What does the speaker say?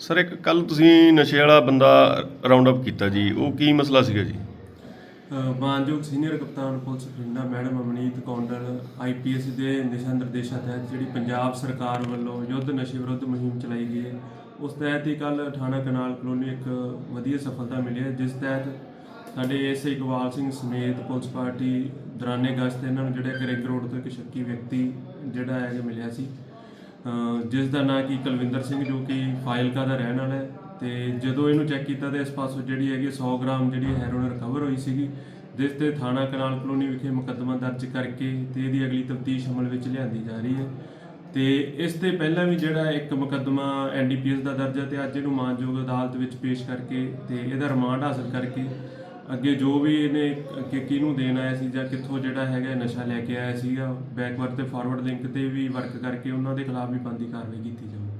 Sir, ਇੱਕ ਕੱਲ ਤੁਸੀਂ ਨਸ਼ੇ ਵਾਲਾ ਬੰਦਾ ਰਾਉਂਡ ਅਪ ਕੀਤਾ ਜੀ, ਉਹ ਕੀ ਮਸਲਾ ਸੀਗਾ ਜੀ? ਮਾਨਯੋਗ ਸੀਨੀਅਰ ਕਪਤਾਨ police Bathinda, madam Amneet Kondal IPS ਦੇ ਦਿਸ਼ਾ ਨਿਰਦੇਸ਼ਾਂ ਤਹਿਤ ਜਿਹੜੀ ਪੰਜਾਬ ਸਰਕਾਰ ਵੱਲੋਂ ਯੁੱਧ ਨਸ਼ੇ ਵਿਰੁੱਧ ਮੁਹਿੰਮ ਚਲਾਈ ਗਈ ਹੈ, ਉਸ ਤਹਿਤ ਹੀ ਕੱਲ ਥਾਣਾ ਕਨਾਲ ਕਲੋਨੀ ਇੱਕ ਵਧੀਆ ਸਫਲਤਾ ਮਿਲੀ ਹੈ, ਜਿਸ ਤਹਿਤ ਸਾਡੇ ਐਸਆਈ ਇਕਬਾਲ ਸਿੰਘ ਸਮੇਤ ਪੁਲਿਸ ਪਾਰਟੀ ਦਰਾਨੇ ਗਸ਼ਤ ਇਹਨਾਂ ਨੂੰ ਜਿਹੜਾ ਕਿ ਰਿੰਗ ਰੋਡ ਤੋਂ ਇੱਕ ਸ਼ੱਕੀ ਵਿਅਕਤੀ ਜਿਹੜਾ ਹੈ ਕਿ ਮਿਲਿਆ ਸੀ। ਜਿਸ ਦਾ ਨਾਂ ਕੀ ਕੁਲਵਿੰਦਰ ਸਿੰਘ ਜੋ ਕਿ ਫਾਇਲਕਾ ਦਾ ਰਹਿਣ ਵਾਲਾ ਹੈ ਤੇ ਜਦੋਂ ਇਹਨੂੰ ਚੈੱਕ ਕੀਤਾ ਤੇ ਇਸ ਪਾਸੋਂ ਜਿਹੜੀ ਹੈਗੀ 100 ਗ੍ਰਾਮ ਜਿਹੜੀ ਹੈਰੋਇਨ ਰਿਕਵਰ ਹੋਈ ਸੀਗੀ, ਜਿਸ ਤੇ ਥਾਣਾ ਕਨਾਲ ਕਲੋਨੀ ਵਿਖੇ ਮੁਕੱਦਮਾ ਦਰਜ ਕਰਕੇ ਤੇ ਇਹਦੀ ਅਗਲੀ ਤਫਤੀਸ਼ ਅਮਲ ਵਿੱਚ ਲਿਆਂਦੀ ਜਾ ਰਹੀ ਹੈ। ਤੇ ਇਸ ਤੇ ਪਹਿਲਾਂ ਵੀ ਜਿਹੜਾ ਇੱਕ ਮੁਕੱਦਮਾ ਐਨਡੀਪੀਐਸ ਦਾ ਦਰਜ ਹੈ ਤੇ ਅੱਜ ਇਹਨੂੰ ਮਾਨਯੋਗ ਅਦਾਲਤ ਵਿੱਚ ਪੇਸ਼ ਕਰਕੇ ਤੇ ਇਹਦਾ ਰਿਮਾਂਡ ਹਾਸਲ ਕਰਕੇ ਅੱਗੇ ਜੋ ਵੀ ਇਹਨੇ ਕਿ ਕਿਹਨੂੰ ਦੇਣ ਆਇਆ ਸੀ ਜਾਂ ਕਿੱਥੋਂ ਜਿਹੜਾ ਹੈਗਾ ਨਸ਼ਾ ਲੈ ਕੇ ਆਇਆ ਸੀਗਾ ਬੈਕਵਰਡ ਤੇ ਫਾਰਵਰਡ ਲਿੰਕ ਤੇ ਵੀ ਵਰਕ ਕਰਕੇ ਉਹਨਾਂ ਦੇ ਖਿਲਾਫ ਵੀ ਬੰਦੀ ਕਾਰਵਾਈ ਕੀਤੀ ਜਾਵੇ